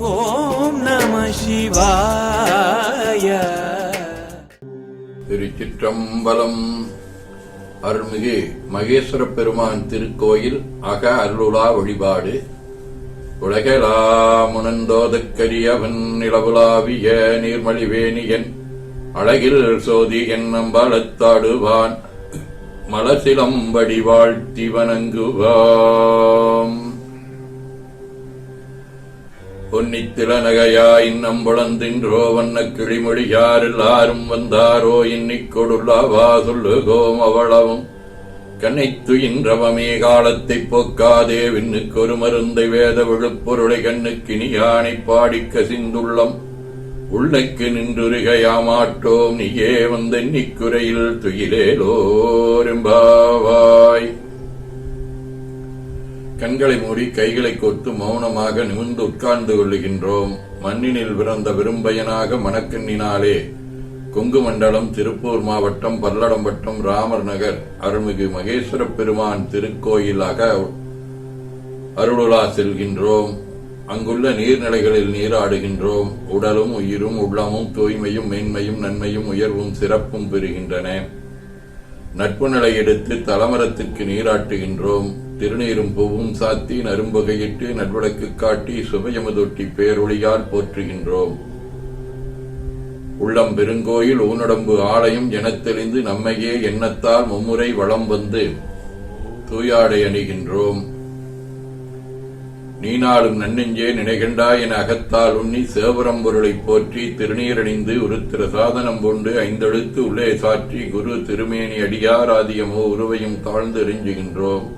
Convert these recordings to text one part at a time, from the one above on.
ஓம் நம சிவாய. திருச்சிற்றம்பலம். அருள்மிகு மகேஸ்வர பெருமான் திருக்கோயில் அக அருளுலா வழிபாடு. உலகலாமுனந்தோதக்கரியவன் நிலவுலாவிய நீர்மலிவேணியன் அழகில் சோதி என்னம்பலத்தாடுவான் மலசிலம்படி வாழ்த்தி வணங்குவாம். பொன்னித்தில நகையாய் நம்புளந்தின்றோ வண்ண கிளிமொழியார் எல்லாரும் வந்தாரோ இன்னிக்கொடுலாவா சொல்லுகோம் அவளவும். கண்ணைத்துயின்றவமே காலத்தைப் போக்காதே விண்ணுக்கொரு மருந்தை வேத விழுப்பொருளை கண்ணுக்கினியானை பாடிக்க சிந்துள்ளம் உள்ளக்கு நின்றுருகையாமாட்டோம் நீயே வந்தென்னிக்குறையில் துயிலேலோரும்பாவாய் கண்களை மூடி கைகளை கோர்த்து மௌனமாக நிமிர்ந்து உட்கார்ந்து கொள்ளுகின்றோம். மண்ணினில் பிறந்த விரும்பயனாக மணக்கண்ணினாலே கொங்கு மண்டலம் திருப்பூர் மாவட்டம் பல்லடம்பட்டம் ராமர் நகர் அருள்மிகு மகேஸ்வர பெருமான் திருக்கோயிலாக அருளுலா செல்கின்றோம். அங்குள்ள நீர்நிலைகளில் நீராடுகின்றோம். உடலும் உயிரும் உள்ளமும் தூய்மையும் மேன்மையும் நன்மையும் உயர்வும் சிறப்பும் பெறுகின்றன. நட்பு நிலை எடுத்து தலமரத்துக்கு நீராட்டுகின்றோம். திருநீரும் பூவும் சாத்தி நரும்புகையிட்டு நல்விளக்கு காட்டி சுபயமுதொட்டி பேரொழியால் போற்றுகின்றோம். உள்ளம் பெருங்கோயில் ஊனடம்பு ஆலயம் எனத்தெளிந்து நம்மையே எண்ணத்தால் மும்முறை வளம் வந்து தூயாடை அணிகின்றோம். நீனாலும் நன்னெஞ்சே நினைகண்டா என அகத்தால் உண்ணி சேவரம் பொருளைப் போற்றி திருநீரணிந்து உருத்திர சாதனம் கொண்டு ஐந்தெழுத்து உள்ளே சாற்றி குரு திருமேனி அடியாராதியமோ உருவையும் தாழ்ந்து எரிஞ்சுகின்றோம்.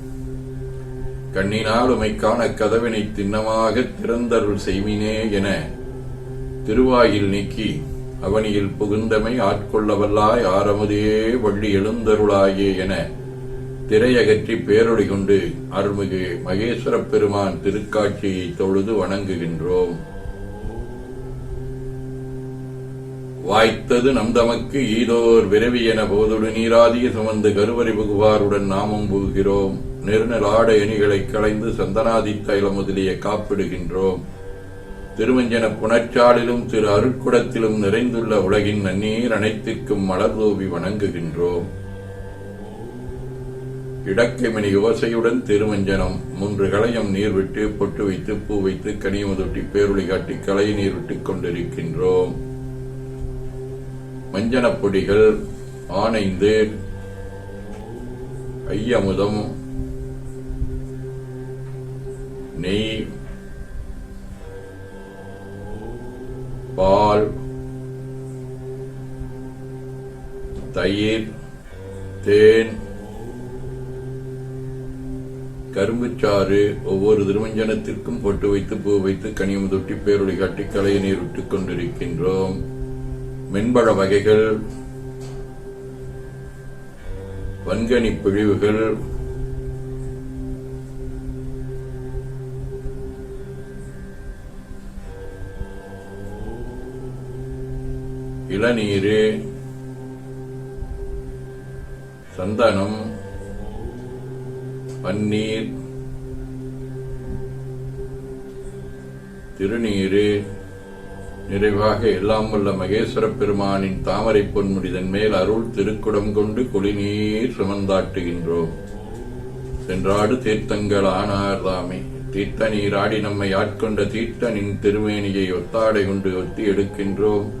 கண்ணினால் உமைக்கான கதவினை திண்ணமாக திறந்தருள் செய்மினே என திருவாயில் நீக்கி அவனியில் புகுந்தமை ஆட்கொள்ளவல்லாய் ஆரமுதே வள்ளி எழுந்தருளாயே என திரையகற்றி பேரொழி கொண்டு அருள்மிகு மகேஸ்வர பெருமான் திருக்காட்சியை தொழுது வணங்குகின்றோம். வாய்த்தது நம் தமக்கு ஈதோர் விரவி என போதொடு நீராதிய சுமந்து கருவறை புகுவாருடன் நாமும் புகுகிறோம். நிர்நலாட எணிகளை களைந்து சந்தனாதி தைலம் முதலிய காப்பிடுகின்றோம். திருமஞ்சன புணச்சாலிலும் திரு அருட்குடத்திலும் நிறைந்துள்ள உலகின் நன்னீர் அனைத்திற்கும் மலர்தூவி வணங்குகின்றோம். இடக்கைமணி யோசையுடன் திருமஞ்சனம் மூன்று களையம் நீர் விட்டு பொட்டு வைத்து பூ வைத்து கனியமுதொட்டி பேருளி காட்டி களை நீர் விட்டுக் கொண்டிருக்கின்றோம். மஞ்சனப் பொடிகள் ஆனைந்து ஐயமுதம் நெய் பால் தயிர் தேன் கரும்புச்சாறு ஒவ்வொரு திருமஞ்சனத்திற்கும் பொட்டு வைத்து பூ வைத்து கனியம் தொட்டி பேரொளி காட்டி நீர் விட்டுக் கொண்டிருக்கின்றோம். மென்பழ வகைகள் வன்கனி பிழிவுகள் இளநீர். சந்தனம். பன்னீர். திருநீர். நிறைவாக எல்லாம் உள்ள மகேஸ்வர பெருமானின் தாமரை பொன்முடிதன் மேல் அருள் திருக்குடம் கொண்டு குளிநீர் சுமந்தாட்டுகின்றோம். சென்றாடு தீர்த்தங்கள் ஆனார் தாமே தீர்த்த நீராடி நம்மை ஆட்கொண்ட தீர்த்தனின் திருமேனியை ஒத்தாடை கொண்டு ஒத்தி எடுக்கின்றோம்.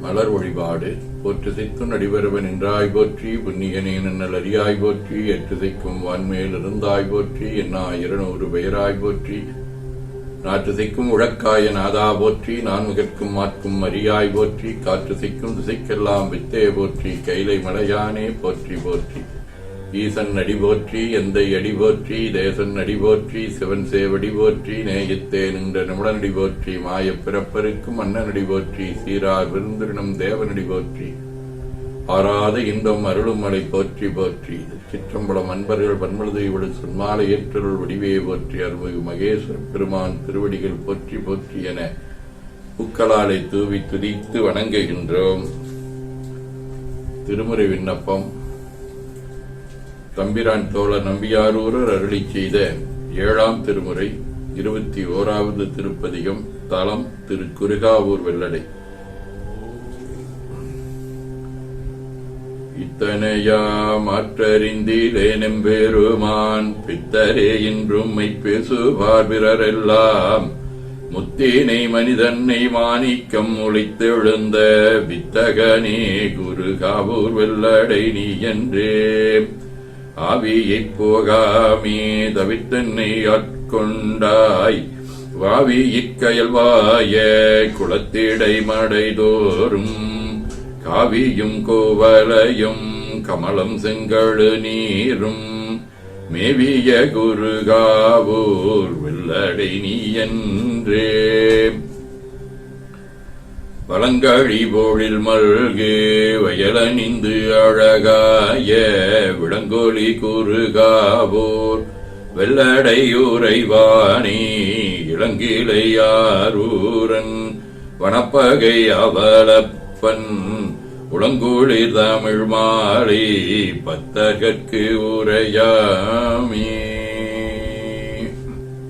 மலர் வழிபாடு போற்று சித்தும் என்றாய் போற்றி புன்னியனே நன்னல் அறியாய் போற்றி எட்டு வான்மேல் இருந்தாய் போற்றி என்னா இருநூறு பெயராய் போற்றி. நாற்றுசைக்கும் உழக்காய நாதா போற்றி நான்முகற்கும் மாற்கும் அரியாய் போற்றி காற்று சிக்கும் திசைக்கெல்லாம் வித்தே போற்றி கைலை மலையானே போற்றி போற்றி. ஈசன் அடி போற்றி எந்தை அடி போற்றி தேசன் அடிபோற்றி சிவன் சேவடி போற்றி நேயத்தே நின்ற நிமிடனடி போற்றி மாயப் பிறப்பருக்கும் மன்னனடி போற்றி சீரார் விருந்தினம் தேவனடி போற்றி ஆறாத இன்பம் அருளும் மலை போற்றி போற்றி சிற்றம்பலம் அன்பர்கள் பன்மழுதை விடு சொன்மாலை ஏற்றருள் வடிவையை போற்றி அருள்மிகு மகேஸ்வர பெருமான் திருவடிகள் போற்றி போற்றி என பூக்களாலை தூவி துதித்து வணங்குகின்றோம். திருமுறை விண்ணப்பம். தம்பிரான் தோழர் நம்பியாரூரர் அருளிச் செய்த ஏழாம் திருமுறை இருபத்தி ஓராவது திருப்பதிகம் தலம் திரு குருகாவூர் வெள்ளடை. இத்தனையா மாற்றறிந்தீலேனெம்பெருமான் பித்தரே என்றும் மை பேசுவார் பிறரெல்லாம். முத்தேனை மனிதன்னை மாணிக்கம் ஒளித்தெழுந்த வித்தகனே குருகாவூர் வெள்ளடை நீ என்றே. ஆவியைப் போகாமே தவித்தன்னை ஆட்கொண்டாய். வாவி வாவியிற்கயல்வாய குளத்திடை மடைதோறும் காவியும் கோவலையும் கமலம் செங்கழு நீரும். மேவிய குருகாவூர் வெள்ளடை நீ என்றே. வளங்காழி போழில் மல்கு வயலணிந்து அழகாய விளங்கொலி குறுகாவூர் வெள்ளடையூரைவாணி இளங்கிளையாரூரன் வனப்பகை அவலப்பன் உளங்கூழிர் தமிழ் மாலை பத்தகற்கு உரையாமே.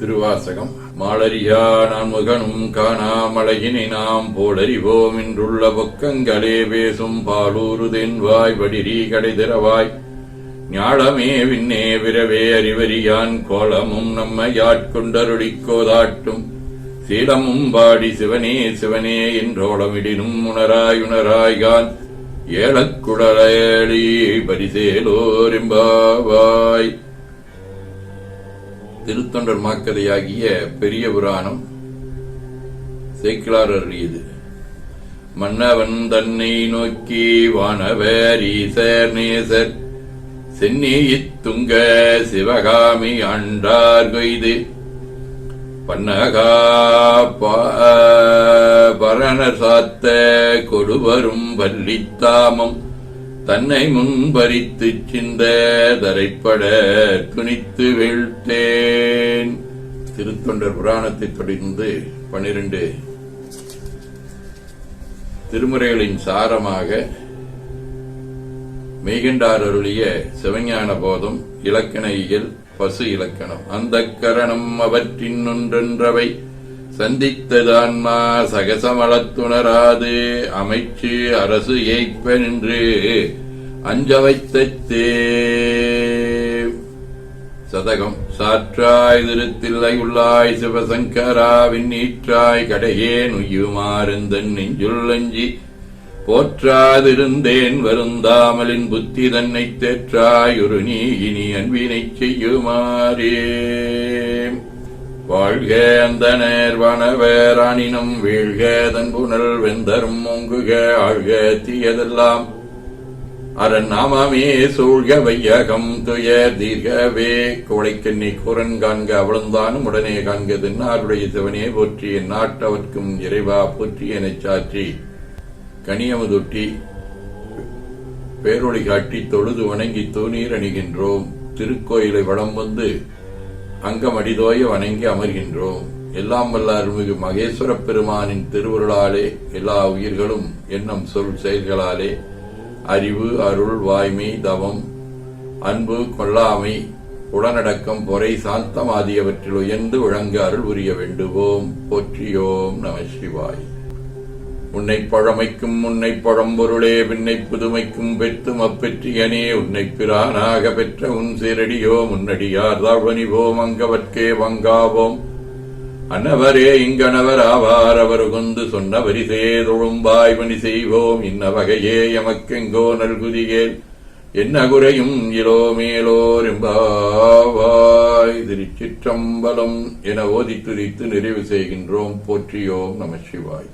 திருவாசகம். மாளரியா நான் முகனும் காணாமழகினை நாம் போலறிவோம். என்றுள்ள பொக்கங்களே பேசும் பாலூரு தென்வாய் வடிரி கடைதிரவாய் ஞாழமே விண்ணே விரவே அறிவறியான் கோலமும் நம்மை யாட்கொண்டருளிக் சீலமும் பாடி சிவனே சிவனே என்றோளமிடினும் உணராய் உணராய்கான். ஏழக்குடலேளி பரிசேலோரிம்பாவாய் திருத்தொண்டர் மாக்கதையாகிய பெரிய புராணம் சேக்கிலார் அருளியது மன்னவன் தன்னை நோக்கி வானவர் ஈசர் நேசர் சென்னி துங்க சிவகாமி ஆண்டார் கொய்து. பன்னகா பா- பரணர் சாத்த கொடுவரும் தாமம் தன்னை முன்பறித்து சிந்த தரைப்பட துணித்து வீழ்த்தேன். திருத்தொண்டர் புராணத்தை தொடர்ந்து பனிரெண்டு. திருமுறைகளின் சாரமாக மெய்கண்டார் அருளிய சிவஞான போதம் இலக்கண இயல் பசு இலக்கணம். அந்த கரணம் அவற்றின் ஒன்றென்றவை. சந்தித்ததான்மா சகசமளத்துணராது. அமைச்சு அரசு ஏய்ப்ப நின்று அஞ்ச வைத்தே சதகம் சாற்றாய் திருத்தில்லை உள்ளாய் சிவசங்கரா விண்ணீற்றாய் கடையேன் உய்யுமாறுந்தன் நெஞ்சுள்ளஞ்சி போற்றாதிருந்தேன் வருந்தாமலின் புத்தி தன்னை தேற்றாய் ஒரு நீ இனி அன்பினைச் செய்யுமாறே. வாழ்க அந்த நேர்வனவேராணினம் வீழ்க தன் புனல் வெந்தரும் ஒங்குக ஆழ்க தீயதெல்லாம். அரண் நாமமே சூழ்க வையகம் துயர் தீர்கவே. கோடைக்கண்ணி குரன் காண்க அவளந்தானும் உடனே காண்க தின்னாருடைய சிவனே போற்றி என் நாட்டவர்க்கும் இறைவா போற்றி எனச் சாற்றி. கனியமுதொட்டி பேரொழி காட்டி தொழுது வணங்கி தூணீர் அணிகின்றோம். திருக்கோயிலை வளம் வந்து அங்கமடிதோய வணங்கி அமர்கின்றோம். எல்லாம் வல்ல அருள்மிகு மகேஸ்வர பெருமானின் திருவருளாலே எல்லா உயிர்களும் எண்ணம் சொல் செயல்களாலே அறிவு அருள் வாய்மை தவம் அன்பு கொள்ளாமை உடனடக்கம் பொறை சாந்தம் ஆகியவற்றில் உயர்ந்து விளங்க அருள் உரிய வேண்டுவோம். போற்றியோம் நம சிவாய். உன்னை பழமைக்கும் உன்னை பழம்பொருளே பின்னை புதுமைக்கும் பெற்றும் அப்பெற்றியனே உன்னை பிரானாக பெற்ற உன் சீரடியோ முன்னடியார் தாழ்வணிவோம் அங்கவற்கே வங்காவோம். அன்னவரே இங்கனவர் ஆவார் அவர் கொண்டு சொன்ன வரிசே தொழும்பாய் பணி செய்வோம். இன்ன வகையே எமக்கெங்கோ நல்குதியேல் என்ன குறையும் இலோ மேலோர் எம்பாவாய். திருச்சிற்றம்பலம் என ஓதி துதித்து நிறைவு செய்கின்றோம். போற்றியோம் நம சிவாய்.